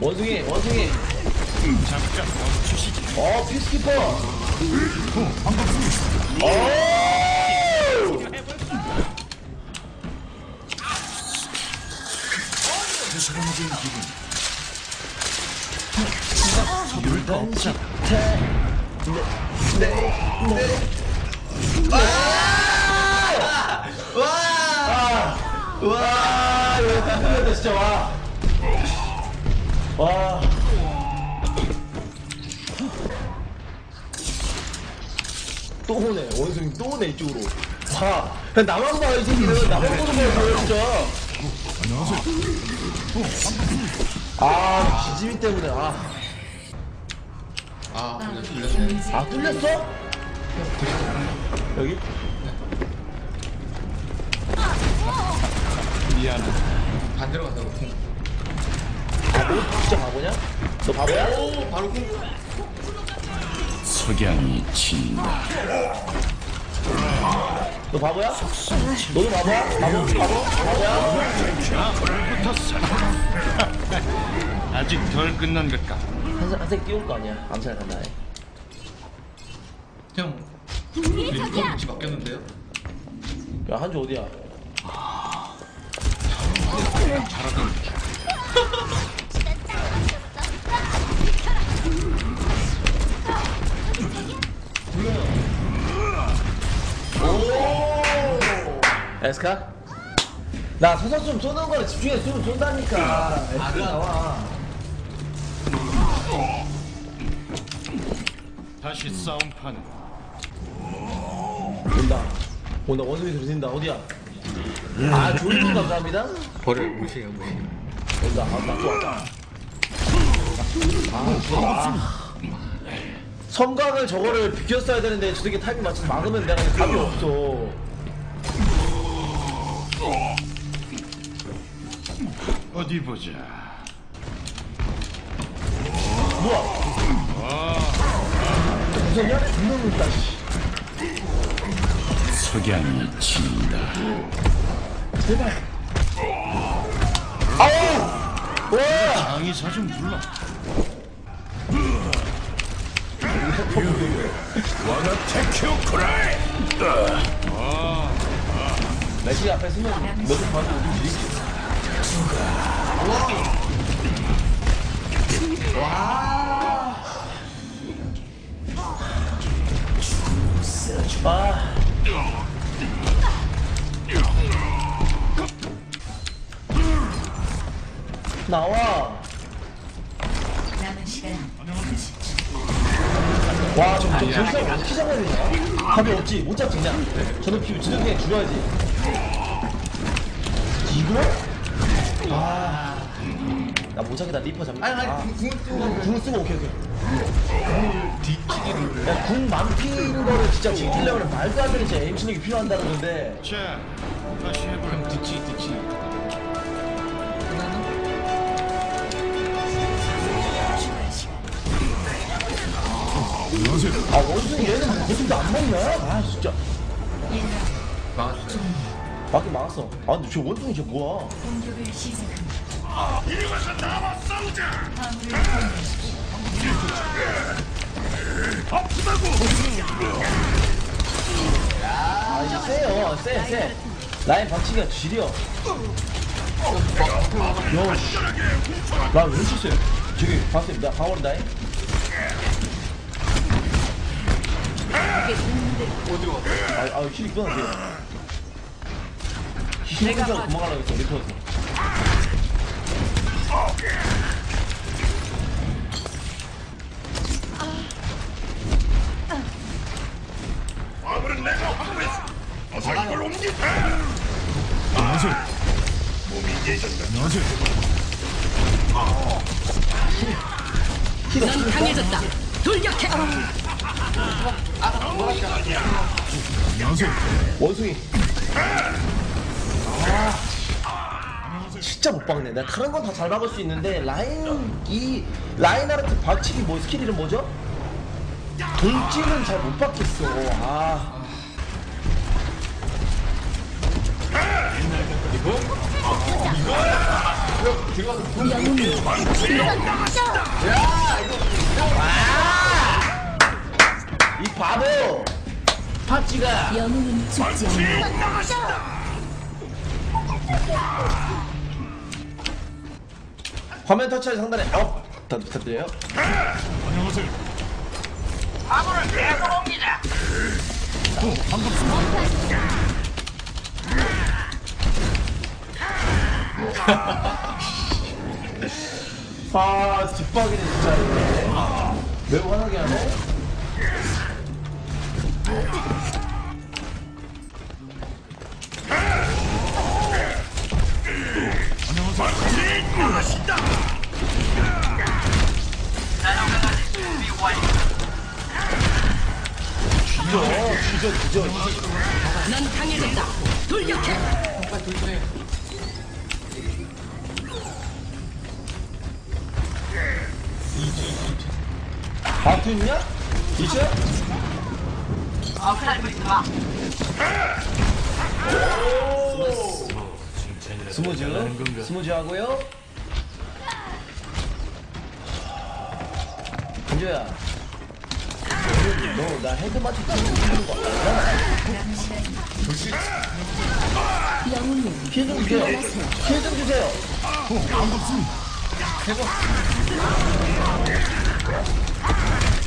원숭이 원숭이. 잠깐 멈추시지. 어 피스키퍼. 오 부스럼진 기분. 던지 네네 와 이거 깜짝이야 진짜. 와 와. 또 오네 원숭이 또 오네 이쪽으로 와 그냥 나만 봐 이 새끼는 나만 보는 거야 진짜 아 기지미 때문에 아 아, 뚫렸어. 아 뚫렸어? 여기? 미안해. 반대로 간다고. 공. 아, 너 진짜 바보냐? 너 바보야? 오, 바로 공. 석양이 친다. 너 바보야? 너도 바보야? 바보? 바보? 바보야? 자, 불부터 살아. 아직 덜 끝난 것 같아. 한색 한색 띄울 거 아니야? 암살 간다. 형. 리포 위치 바뀌었는데요? 야 한주 어디야? 잘하던 에스카? 나 소설 좀 쏘는 거에 집중해서 쏘면 쏜다니까. 에스카 나와. 다시 싸움판으로. 온다. 온다. 원숭이 소리 들린다. 어디야? 아 조리분 감사합니다. 버려, 무시해요, 무시. 온다. 아, 나또 왔다. 아, 좋아. 섬광을 저거를 비켰어야 되는데 저렇게 타이밍 맞춰서 막으면 내가 답이 없어. 어디 보자. 뭐야? 무섭냐? 분명 있다. 씨. 석양이 친다. 제발. 아우! 와! 장의사 좀 불러. 와나 테큐 쿠라이. 레시 앞에 쓰면 몇점 받고 어디지? 와. 아. 나와. 남은 시간 와, 저, 저 불쌍 어떻게 잡아야 되냐? 답이 없지. 못 잡지, 그냥. 저는 피, 저는 그냥 죽어야지. 이거? 아. 나못 잡겠다. 리퍼 잡겠다. 아니, 아니, 아. 궁, 쓰고. 궁을 쓰고 오케이, 오케이. 뒤치기를. 야, 궁 만피인 거를 진짜 지키려면 말도 안 되는 진짜 에임 실력이 필요한다는 건데. 자, 다시 해볼까. 뒤치, 뒤치. 아, 원숭이 얘는 무슨 도안 먹냐? 아, 진짜. 밖에 막았어. 아, 근데 저 원숭이 쟤 뭐야? 공격을 시작합니다. 이리 와서 나와 싸우자. 아, 이거 세요. 세, 세. 라인 박치기가 지려. 야, 씨. 나왜 실수해? 저기, 봤어요. 나 방어린다잉? 어디로 갔어? 아, 아, 힐이 끊어, 힐이 끊어 도망가려고 했어, 리퍼에서. 아무런 내가 확보했어. 어서 이걸 옮기자. 안녕하세요. 몸이 예전다. 안녕하세요. 넌 강해졌다. 돌격해. 안녕하세요. 원숭이. 아, 진짜 못 박네. 내가 다른 건 다 잘 박을 수 있는데 라인 이 라인하르트 박치기 뭐 스킬 이름 뭐죠? 돌진은 잘 못 박겠어. 아. 이거? 영웅이 이 바보 파찌가 영웅은 죽지 않아. 화면 터치할 상단에 업 다 부탁드려요? 아 뒷박이네 진짜. 이게 매우 화나게 하네 죽여 죽여 넌 강해졌다. 돌격해. 빨리 돌려해. 바투 있냐? 있어? 스무즈 스무즈 하고요 한조야 너나 헤드 맞춰 죽는 거 알아? 영웅은 피해 좀 주세요 피해 좀 주세요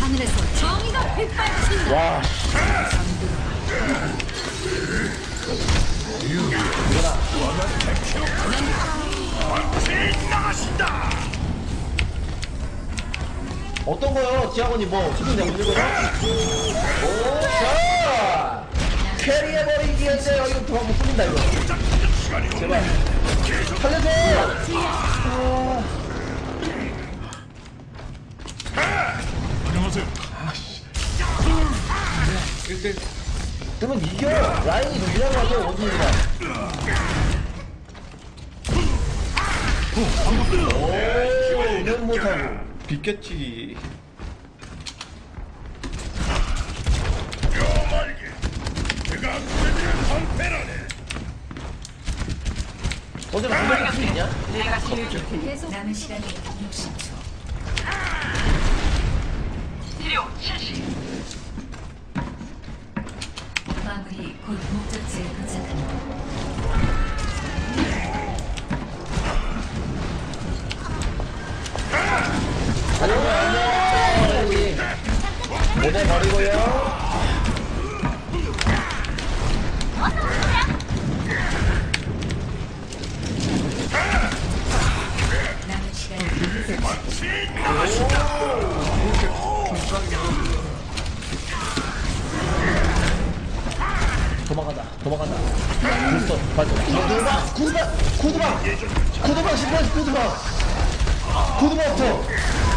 하늘에서 정의가 빗발친다. 와 어떤 거요? 지하원이 뭐 수준 내고 있는 거요? 오, 자! 캐리해버리기 했어요. 이거 더 한번 뿌린다, 이거. 제발. 살려줘! 아, 일대 그러면 이겨! 라인이 밀려고 하죠, 원숭이가. 오, 운영 못하고. 비꼈지. 어제 분명히 수 있냐? 계속 남은 시간이 60초. 마무리 곧 목적지에 도착합니다. 남은 시간이 도망간다, 도망간다. 됐어, 맞아. 구두방, 구두방, 구두방, 구두방, 신발, 구두방. 구두방부터.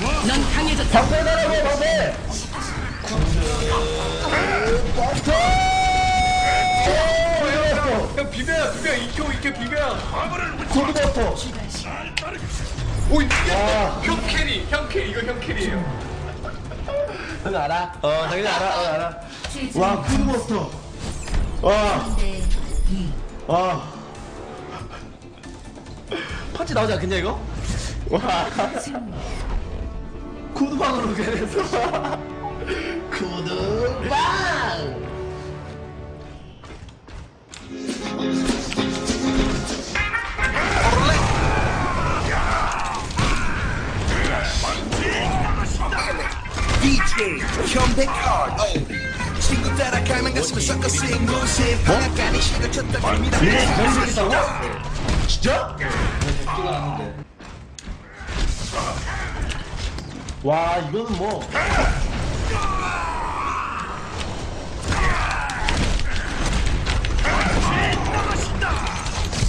넌 강해졌다. 방패 나라고, 방패. 오, 이거 형 비벼야 비벼 이켜 이켜 비벼야. 구두방부터. 오 이게 와. 형 캐리 형 캐리 이거 형 캐리예요. 응, 알아. 어, 당연히 알아, 어, 알아. 와, 구두방부터. 와. 대 2. 와. 펀치 나오지 않겠냐 이거? 와. 구두방으로 그랬어. 구두방. DJ 현백ard 친구 따라가면 가슴을 섞어 쓰인 모습 방앗간이 식을 쳤다 갑니다 이거 변수 있다고? 진짜? 와 이거는 뭐.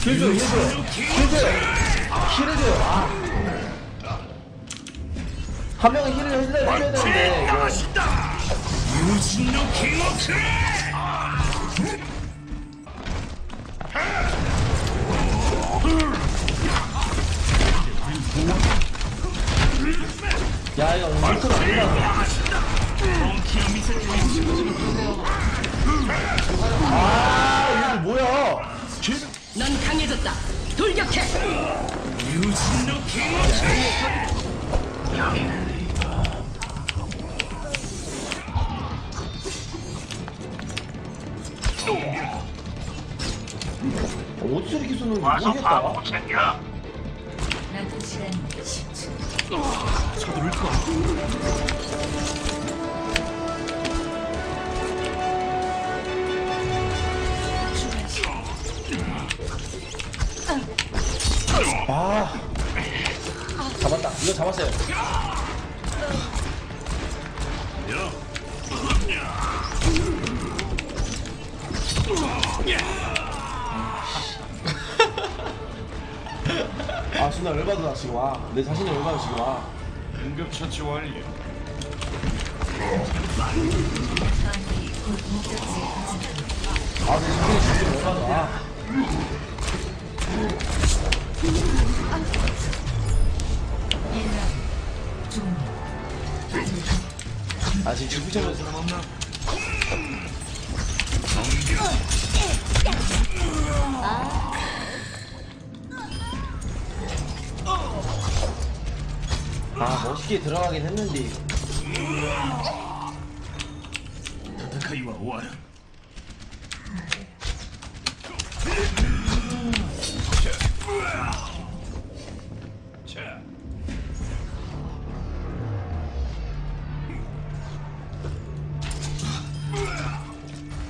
힐줘 힐줘 힐줘 힐해줘요. 아. 한 명은 힐을 해줘야, 해줘야 되는데 이거. 야 이거 울트라 아니라 아 이거 뭐야 넌 강해졌다. 돌격해. 어디서 이렇게 쏘는 거 모르겠다 남은 시간 10초. 아 잡았다 이거 잡았어요 아 진짜 열받아 지금 와내 자신이 열받아 지금 와 응급 처치 완료. 곧 목적지에 도착합니다. 아, 내 자신이 진짜 열받아 아. 아 지금 지구체로 사람 없나? 깊게 들어가긴 했는데.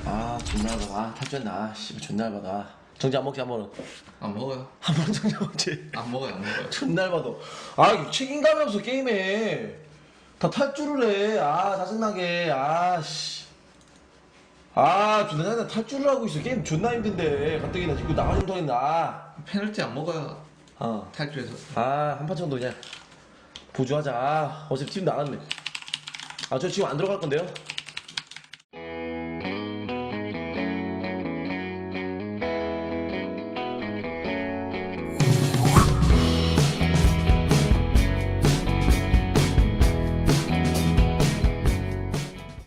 아 존나 받아 아, 탑전다 씨발 존나 받아 정지 안 먹지 한 번은 안 먹어요. 한 번은 정지 안 먹지 안 먹어요. 안 먹어요. 존나 열받아 아 책임감이 없어 게임에 다 탈주를 해아 짜증나게 아씨 아 존나 짜증나 탈주를 하고 있어 게임 존나 힘든데 가뜩이나 지금 나가지 못하겠나 아. 페널티 안 먹어요. 어. 탈주해서. 아, 한판 정도 그냥 보조하자. 아, 어차피 팀 나갔네. 아, 저 지금 안 들어갈 건데요?